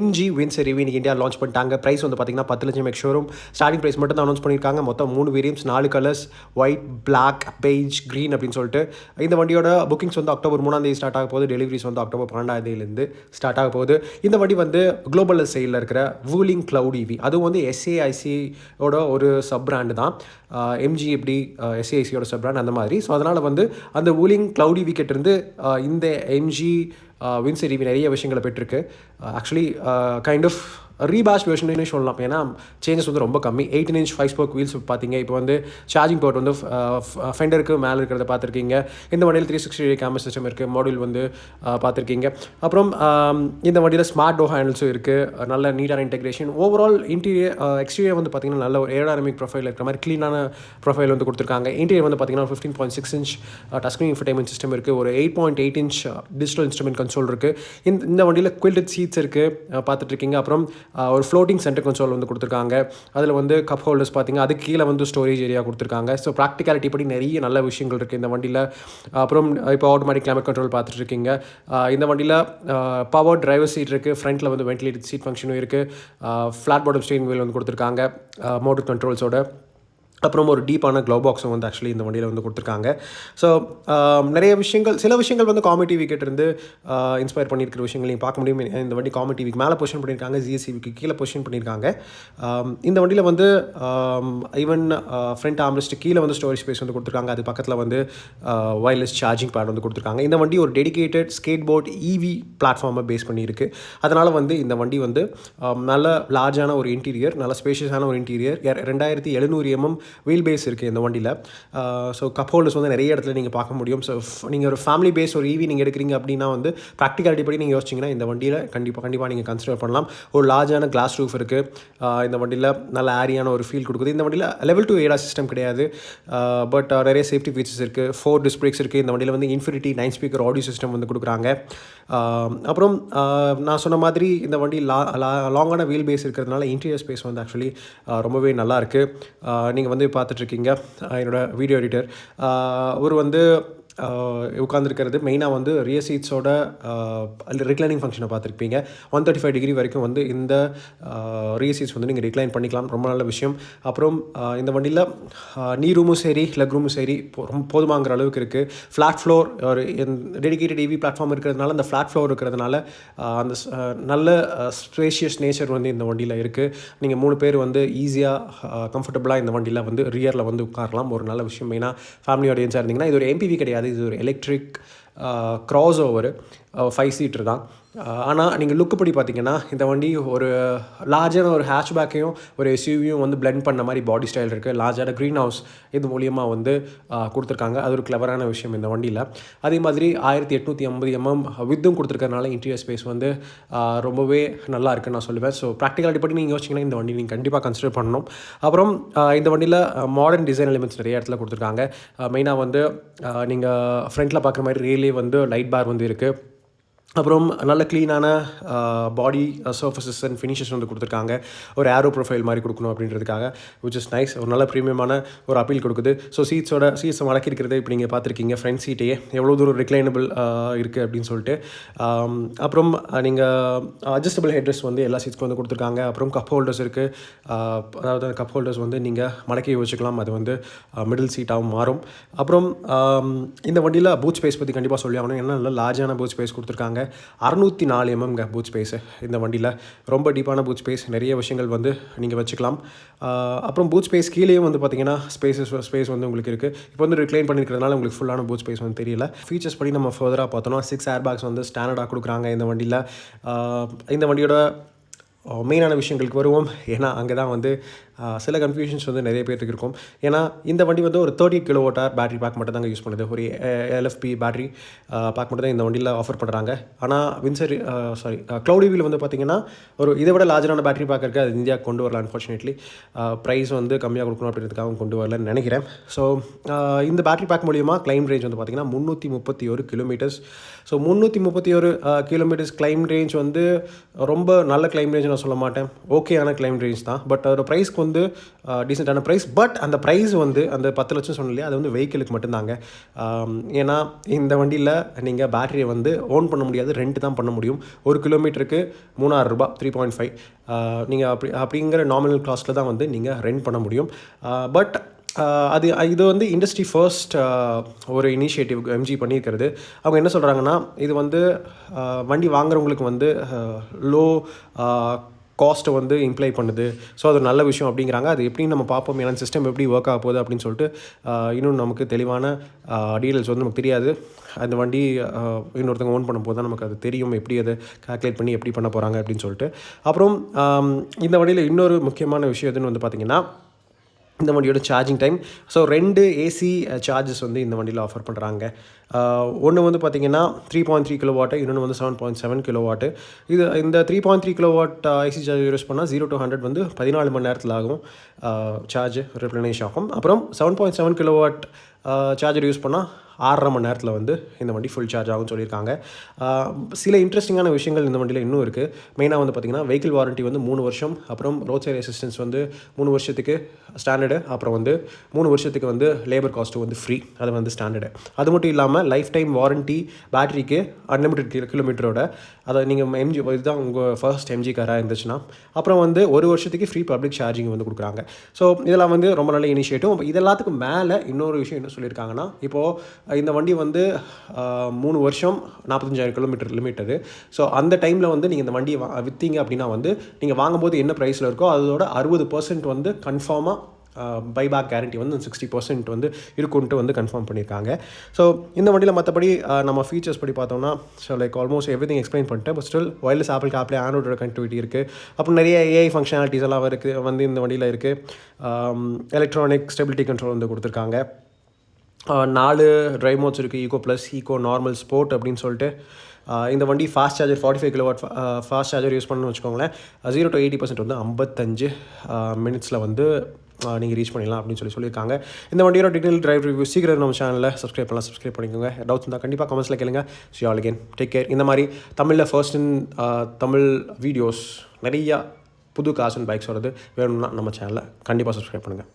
MG wins ரிவி இன்னைக்கு India launch பண்ணிட்டாங்க. Price வந்து பார்த்தீங்கன்னா பத்து லட்சம் எக் ஷோரூம் ஸ்டார்டிங் ப்ரைஸ் மட்டும் தான் அனௌன்ஸ் பண்ணியிருக்காங்க. மொத்தம் மூணு வேரியம்ஸ் நாலு colours white black beige green அப்படின்னு சொல்லிட்டு. இந்த வண்டியோட புக்கிங்ஸ் வந்து அக்டோபர் மூணாம் தேதி ஸ்டார்ட் ஆக போகுது. டெலிவரிஸ் வந்து அக்டோபர் பன்னெண்டாம் தேதியிலேருந்து ஸ்டார்ட் ஆக போகுது. இந்த வண்டி வந்து குளோபல் சைடில் இருக்கிற வூலிங் க்ளவுட் இவி அதுவும் வந்து எஸ்ஏஐசியோட ஒரு சப் பிராண்டு தான் எம்ஜி எப்படி எஸ்ஏஐசியோட சப் பிராண்ட் அந்த மாதிரி. ஸோ அதனால் வந்து அந்த வூலிங் க்ளவுட் இவி கிட்டேருந்து இந்த எம்ஜி வின்செரி ரிவி நிறைய விஷயங்களை பெற்றிருக்கு. Actually kind of rehash version சொல்லலாம். ஏன்னா சேஞ்சஸ் வந்து ரொம்ப கம்மி. Eighteen inch five spoke wheels பார்த்தீங்க. இப்போ வந்து சார்ஜிங் போர்ட் வந்து ஃபெண்டருக்கு மேலே இருக்கிறத பார்த்துருக்கீங்க. இந்த வண்டியில் த்ரீ சிக்ஸ்டி கேமரா சிஸ்டம் இருக்குது மாடியூல் வந்து பார்த்துருக்கீங்க. அப்புறம் இந்த வண்டியில் ஸ்மார்ட் டோ ஹேண்டில்ஸும் இருக்குது நல்ல நீட்டான இன்டெகிரேஷன் ஓவரால் இன்டீரியர் எக்ஸ்டீரியர் வந்து பார்த்திங்கன்னா நல்ல ஒரு ஏரோடானமிக் ப்ரொஃபைல் இருக்கிற மாதிரி க்ளீனான ப்ரொஃபைல் வந்து கொடுத்துருக்காங்க. இன்டீரியர் வந்து பார்த்திங்கன்னா fifteen point six inch touchscreen infotainment system இருக்குது ஒரு eight point eight inch digital instrument console இருக்குது இந்த இந்த வண்டியில் குவில்டட் சீட்ஸ் இருக்குது பார்த்துட்ருக்கீங்க அப்புறம் ஒரு ஃப்ளோட்டிங் சென்டர் கன்சோல் வந்து கொடுத்துருக்காங்க. அதில் வந்து கப் ஹோல்டர்ஸ் பார்த்தீங்க அதுக்கு கீழே வந்து ஸ்டோரேஜ் ஏரியா கொடுத்துருக்காங்க. ஸோ ப்ராக்டிகாலிட்டி படி நிறைய நல்ல விஷயங்கள் இருக்குது இந்த வண்டியில். அப்புறம் இப்போ ஆட்டோமேட்டிக் கிளைமேட் கண்ட்ரோல் பார்த்துட்டு இருக்கீங்க. இந்த வண்டியில் பவர் டிரைவர் சீட் இருக்குது ஃப்ரண்ட்டில் வந்து வென்டிலேட்டட் சீட் ஃபங்க்ஷனும் இருக்குது ஃப்ளாட் பாட்டம் ஸ்டீரிங் வீல் வந்து கொடுத்துருக்காங்க. மோட்டர் கண்ட்ரோல்ஸோட அப்புறம் ஒரு டீப்பான க்ளோ பாக்ஸும் வந்து ஆக்சுவலி இந்த வண்டியில் வந்து கொடுத்துருக்காங்க. ஸோ நிறைய விஷயங்கள் சில விஷயங்கள் வந்து காமெடி டிவி கிட்டேருந்து இன்ஸ்பயர் பண்ணியிருக்கிற விஷயங்கள் நீங்கள் பார்க்க முடியும். இந்த வண்டி காமெடி டிவிக்கு மேலே பொசிஷன் பண்ணியிருக்காங்க ஜிஎஸ்சிவிக்கு கீழே பொசிஷன் பண்ணியிருக்காங்க. இந்த வண்டியில் வந்து ஈவன் ஃப்ரண்ட் ஆம்லிஸ்ட்டு கீழே வந்து ஸ்டோரேஜ் ஸ்பேஸ் வந்து கொடுத்துருக்காங்க. அது பக்கத்தில் வந்து ஒயர்லெஸ் சார்ஜிங் பேட் வந்து கொடுத்துருக்காங்க. இந்த வண்டி ஒரு டெடிக்கேட்டட் ஸ்கேட் போர்ட் இவி பிளாட்ஃபார்மை பேஸ் பண்ணியிருக்கு. அதனால் வந்து இந்த வண்டி வந்து நல்ல லார்ஜான ஒரு இன்டீரியர் நல்ல ஸ்பேஷியஸான ஒரு இன்டீரியர் ரெண்டாயிரத்தி எழுநூறு எம்எம் வீல் பேஸ் இருக்குது இந்த வண்டியில். ஸோ கப் ஹோல்டர்ஸ் வந்து நிறைய இடத்துல நீங்கள் பார்க்க முடியும். ஸோ நீங்கள் ஒரு ஃபேமிலி பேஸ் ஒரு ஈவி நீங்கள் எடுக்கிறீங்க அப்படின்னா வந்து ப்ராக்டிகாலிட்டி படி நீங்கள் யோசிச்சிங்கன்னா இந்த வண்டியில் கண்டிப்பாக கண்டிப்பாக நீங்கள் கன்சிடர் பண்ணலாம். ஒரு லார்ஜான கிளாஸ் ரூஃப் இருக்குது இந்த வண்டியில் நல்ல ஏரியான ஒரு ஃபீல் கொடுக்குது. இந்த வண்டியில் லெவல் டூ ஏடா சிஸ்டம் கிடையாது. பட் நிறைய சேஃப்டி ஃபீச்சர்ஸ் இருக்குது ஃபோர் டிஸ்பிளேக்ஸ் இருக்குது இந்த வண்டியில் வந்து infinity nine speaker audio system வந்து கொடுக்குறாங்க. அப்புறம் நான் சொன்ன மாதிரி இந்த வண்டி லா லாங்கான வீல் பேஸ் இருக்கிறதுனால இன்டீரியர் ஸ்பேஸ் வந்து ஆக்சுவலி ரொம்பவே நல்லா நீங்கள் வந்து பார்த்துட்ருக்கீங்க என்னோடய வீடியோ எடிட்டர் ஒரு வந்து உட்காந்துருக்கிறது மெயினாக வந்து ரியர் சீட்ஸோட ரிக்ளைனிங் ஃபங்க்ஷனை பார்த்துருப்பீங்க. ஒன் தேர்ட்டி ஃபைவ் டிகிரி வரைக்கும் வந்து இந்த ரியர் சீட்ஸ் வந்து நீங்கள் ரிக்ளைன் பண்ணிக்கலாம். ரொம்ப நல்ல விஷயம். அப்புறம் இந்த வண்டியில் நீ ரூமும் சரி லெக் ரூமும் சரி ரொம்ப போதுமாங்கிற அளவுக்கு இருக்குது ஃப்ளாட் ஃப்ளோர் ஒரு டெடிக்கேட்டட் இவி பிளாட்ஃபார்ம் இருக்கிறதுனால அந்த ஃப்ளாட் ஃப்ளோர் இருக்கிறதுனால அந்த நல்ல ஸ்பேஷியஸ் நேச்சர் வந்து இந்த வண்டியில் இருக்குது நீங்கள் மூணு பேர் வந்து ஈஸியாக கம்ஃபர்டபுளாக இந்த வண்டியில் வந்து ரியரில் வந்து உட்காரலாம். ஒரு நல்ல விஷயம். மெயினாக ஃபேமிலி ஆடியன்ஸாக இருந்தீங்கன்னா இது ஒரு எம்பிவி கிடையாது. அதாவது இது ஒரு electric crossover five seater தான் ஆனால் நீங்கள் லுக்கு படி பார்த்தீங்கன்னா இந்த வண்டி ஒரு லார்ஜான ஒரு ஹேஷ்பேக்கையும் ஒரு எஸ்யூவியும் வந்து பிளெண்ட் பண்ண மாதிரி பாடி ஸ்டைல் இருக்குது லார்ஜான க்ரீன் ஹவுஸ் இது மூலியமாக வந்து கொடுத்துருக்காங்க. அது ஒரு கிளவரான விஷயம் இந்த வண்டியில். அதே மாதிரி ஆயிரத்தி எட்நூற்றி ஐம்பது எம்எம் வித்தும் கொடுத்துருக்கறனால இன்டீரியர் ஸ்பேஸ் வந்து ரொம்பவே நல்லா இருக்குன்னு நான் சொல்லுவேன். ஸோ ப்ராக்டிகாலிட்டி படி நீங்கள் யோசிச்சிங்கன்னா இந்த வண்டி நீங்கள் கண்டிப்பாக கன்சிடர் பண்ணணும். அப்புறம் இந்த வண்டியில் மாடர்ன் டிசைன் எலிமெண்ட்ஸ் நிறைய இடத்துல கொடுத்துருக்காங்க. மெயினாக வந்து நீங்கள் ஃப்ரண்ட்டில் பார்க்குற மாதிரி ரியலே வந்து லைட் பார் வந்து இருக்குது அப்புறம் நல்ல க்ளீனான பாடி சர்ஃபஸஸ் அண்ட் ஃபினிஷஸ் வந்து கொடுத்துருக்காங்க. ஒரு ஏரோ ப்ரொஃபைல் மாதிரி கொடுக்கணும் அப்படின்றதுக்காக விச் இஸ் நைஸ் ஒரு நல்ல ப்ரீமியமான ஒரு அப்பீல் கொடுக்குது. ஸோ சீட்ஸோட சீட்ஸை மடக்கிருக்கிறது இப்போ நீங்கள் பார்த்துருக்கீங்க ஃப்ரண்ட் சீட்டையே எவ்வளோ தூரம் ரிக்ளைனபிள் இருக்குது அப்படின்னு சொல்லிட்டு. அப்புறம் நீங்கள் அட்ஜஸ்டபிள் ஹெட்ரஸ் வந்து எல்லா சீட்ஸ்க்கும் வந்து கொடுத்துருக்காங்க. அப்புறம் கப் ஹோல்டர்ஸ் இருக்குது அதாவது கப் ஹோல்டர்ஸ் வந்து நீங்கள் மடக்கி வச்சுக்கலாம். அது வந்து மிடில் சீட்டாகவும் மாறும். அப்புறம் இந்த வண்டியில் பூத் ஸ்பேஸ் பற்றி கண்டிப்பாக சொல்லி ஆகணும். ஏன்னா நல்லா லார்ஜான பூத் ஸ்பேஸ் கொடுத்துருக்காங்க. அறுநூற்றி நாலு எம்எம்ங்க பூத் ஸ்பேஸு இந்த வண்டியில். ரொம்ப டீப்பான பூத் ஸ்பேஸ் நிறைய விஷயங்கள் வந்து நீங்கள் வச்சுக்கலாம். அப்புறம் பூத் ஸ்பேஸ் கீழேயும் வந்து பார்த்தீங்கன்னா ஸ்பேஸஸ் ஸ்பேஸ் வந்து உங்களுக்கு இருக்குது இப்போ வந்து ரிக்ளைன் பண்ணியிருக்கிறதுனால உங்களுக்கு ஃபுல்லான பூத் ஸ்பேஸ் வந்து தெரியல. ஃபீச்சர்ஸ் படி நம்ம ஃபர்தராக பார்த்தோம்னா சிக்ஸ் ஏர் பேக்ஸ் வந்து ஸ்டாண்டர்டாக கொடுக்குறாங்க இந்த வண்டியில். இந்த வண்டியோட மெயினான விஷயங்களுக்கு வருவோம். ஏன்னா அங்கே தான் வந்து சில கன்ஃபியூஷன்ஸ் வந்து நிறைய பேருக்கு இருக்கும். ஏன்னா இந்த வண்டி வந்து ஒரு thirty kilo watt hour battery pack மட்டும் தாங்க யூஸ் பண்ணுது. ஒரு எல்எஃபி பேட்டரி பேக் மட்டும் தான் இந்த வண்டியில் ஆஃபர் பண்ணுறாங்க ஆனால் வின்சர் சாரி க்ளவுடி வீல் வந்து பார்த்திங்கன்னா ஒரு இதை விட லார்ஜரான பேட்டரி பேக் இருக்குது அது இந்தியா கொண்டு வரல அன்ஃபார்ச்சுனேட்லி ப்ரைஸ் வந்து கம்மியாக கொடுக்கணும் அப்படின்றதுக்காக கொண்டு வரலன்னு நினைக்கிறேன். ஸோ இந்த பேட்டரி பேக் மூலியமாக கிளைம் ரேஞ்ச் வந்து பார்த்திங்கன்னா முந்நூற்றி முப்பத்தி ஒரு கிலோமீட்டர்ஸ் ஸோ முந்நூற்றி முப்பத்தி ஒரு கிலோமீட்டர்ஸ் கிளைம் ரேஞ்ச் வந்து ரொம்ப நல்ல கிளைம் ரேஞ்ச் நான் சொல்ல மாட்டேன். ஓகேயான கிளைம் ரேஞ்ச் தான். பட் அதோட ப்ரைஸ்க்கு வந்து டீசெண்டான ப்ரைஸ் பட் அந்த ப்ரைஸ் வந்து அந்த பத்து லட்சம் சொன்ன இல்லையா அது வந்து வெஹிக்கிளுக்கு மட்டும்தாங்க. ஏன்னா இந்த வண்டியில் நீங்கள் பேட்டரியை வந்து ஓன் பண்ண முடியாது ரெண்ட் தான் பண்ண முடியும். ஒரு கிலோமீட்டருக்கு மூணாயிரம் ரூபாய் த்ரீ பாயிண்ட் ஃபைவ் நீங்கள் அப்படி அப்படிங்கிற நாமினல் காஸ்ட்டில் தான் வந்து நீங்கள் ரெண்ட் பண்ண முடியும். பட் அது இது வந்து இண்டஸ்ட்ரி ஃபர்ஸ்ட் ஒரு இனிஷியேட்டிவ் எம்ஜி பண்ணியிருக்கிறது. அவங்க என்ன சொல்கிறாங்கன்னா இது வந்து வண்டி வாங்குறவங்களுக்கு வந்து லோ காஸ்ட்டை வந்து இம்ப்ளை பண்ணுது. ஸோ அது ஒரு நல்ல விஷயம் அப்படிங்கிறாங்க. அது எப்படின்னு நம்ம பார்ப்போம். ஏன்னா சிஸ்டம் எப்படி ஒர்க் ஆக போகுது அப்படின்னு சொல்லிட்டு இன்னும் நமக்கு தெளிவான டீடைல்ஸ் வந்து நமக்கு தெரியாது. அந்த வண்டி இன்னொருத்தவங்க ஓன் பண்ணும்போது தான் நமக்கு அது தெரியும். எப்படி அதை கால்குலேட் பண்ணி எப்படி பண்ண போகிறாங்க அப்படின்னு சொல்லிட்டு. அப்புறம் இந்த வண்டியில் இன்னொரு முக்கியமான விஷயம் எதுன்னு வந்து பார்த்திங்கன்னா இந்த வண்டியோட சார்ஜிங் டைம் ஸோ ரெண்டு ஏசி சார்ஜஸ் uh, வந்து இந்த வண்டியில் ஆஃபர் பண்ணுறாங்க uh, ஒன்று வந்து பார்த்தீங்கன்னா த்ரீ பாயிண்ட் த்ரீ கிலோ வாட்டு இன்னொன்று வந்து செவன் பாயிண்ட் செவன் கிலோ வாட்டு இது இந்த three point three kilowatt AC charge use பண்ணால் ஜீரோ டு ஹண்ட்ரட் வந்து பதினாலு மணி நேரத்தில் ஆகும். Uh, சார்ஜ் ரிப்ளனிஷ் ஆகும். அப்புறம் seven point seven kilowatt charger use பண்ணால் ஆறரை மணி நேரத்தில் வந்து இந்த வண்டி ஃபுல் சார்ஜ் ஆகும்னு சொல்லியிருக்காங்க. சில இன்ட்ரெஸ்டிங்கான விஷயங்கள் இந்த வண்டியில் இன்னும் இருக்குது மெயினாக வந்து பார்த்திங்கன்னா வெஹிக்கிள் வாரண்ட்டி வந்து மூணு வருஷம் அப்புறம் ரோட் சைடு அசிஸ்டன்ஸ் வந்து மூணு வருஷத்துக்கு ஸ்டாண்டர்டு அப்புறம் வந்து மூணு வருஷத்துக்கு வந்து லேபர் காஸ்ட்டு வந்து ஃப்ரீ அது வந்து ஸ்டாண்டர்டு அது மட்டும் இல்லாமல் லைஃப் டைம் வாரண்ட்டி பேட்டரிக்கு அன்லிமிட்டட் கிலோமீட்டரோட அதை நீங்கள் எம்ஜி இதுதான் உங்கள் ஃபர்ஸ்ட் எம்ஜி காராக இருந்துச்சுன்னா அப்புறம் வந்து ஒரு வருஷத்துக்கு ஃப்ரீ பப்ளிக் சார்ஜிங் வந்து கொடுக்குறாங்க. ஸோ இதெல்லாம் வந்து ரொம்ப நல்ல இனிஷியேட்டிவ் இது எல்லாத்துக்கும் மேலே இன்னொரு விஷயம் என்ன சொல்லியிருக்காங்கன்னா இப்போது இந்த வண்டி வந்து மூணு வருஷம் நாற்பத்தஞ்சாயிரம் கிலோமீட்டர் லிமிட்டடு ஸோ அந்த டைமில் வந்து நீங்கள் இந்த வண்டியை வா விற்றீங்க அப்படின்னா வந்து நீங்கள் வாங்கும்போது என்ன ப்ரைஸில் இருக்கோ அதோட அறுபது பர்சன்ட் வந்து கன்ஃபார்மாக பைபேக் கேரண்டி வந்து சிக்ஸ்டி பர்சன்ட் வந்து இருக்குன்ட்டு வந்து கன்ஃபார்ம் பண்ணியிருக்காங்க. ஸோ இந்த வண்டியில் மற்றபடி நம்ம ஃபீச்சர்ஸ் படி பார்த்தோம்னா so like almost everything explain பண்ணிட்டேன் பட் ஸ்டில் ஒயர்லெஸ் ஆப்பிள் ஆப்லேயே ஆண்ட்ராய்டோட கனெக்டிவிட்டி இருக்குது அப்புறம் நிறைய ஏஐ ஃபங்க்ஷனாலிட்டிஸ் எல்லாம் இருக்குது வந்து இந்த வண்டியில் இருக்குது எலக்ட்ரானிக் ஸ்டெபிலிட்டி கண்ட்ரோல் வந்து கொடுத்துருக்காங்க. நாலு ட்ரைவ் மோட்ஸ் இருக்குது eco plus eco normal sport அப்படின்னு சொல்லிட்டு. இந்த வண்டி fast charger forty five kilowatt fast charger use பண்ணணும்னு வச்சுக்கோங்களேன். ஜீரோ டு எயிட்டி பர்சன்ட் வந்து ஐம்பத்தஞ்சு மினிட்ஸில் வந்து நீங்கள் ரீச் பண்ணிடலாம் அப்படின்னு சொல்லி சொல்லியிருக்காங்க. இந்த வண்டியோட டீட்டெயில் டிரைவ் ரிவ்யூ சீக்கிரம் நம்ம சேனலில் சப்ஸ்கிரைப் பண்ணலாம் சப்ஸ்கிரைப் பண்ணிக்கோங்க. டவுட்ஸ் இருந்தால் கண்டிப்பாக கமெண்ட்ஸில் கேளுங்க. So all again take care இந்த மாதிரி தமிழில் ஃபர்ஸ்ட் இன் தமிழ் வீடியோஸ் நிறையா புது காசன் பைக்ஸ் வருது வேணும்னா நம்ம சேனலில் கண்டிப்பாக சப்ஸ்கிரைப் பண்ணுங்கள்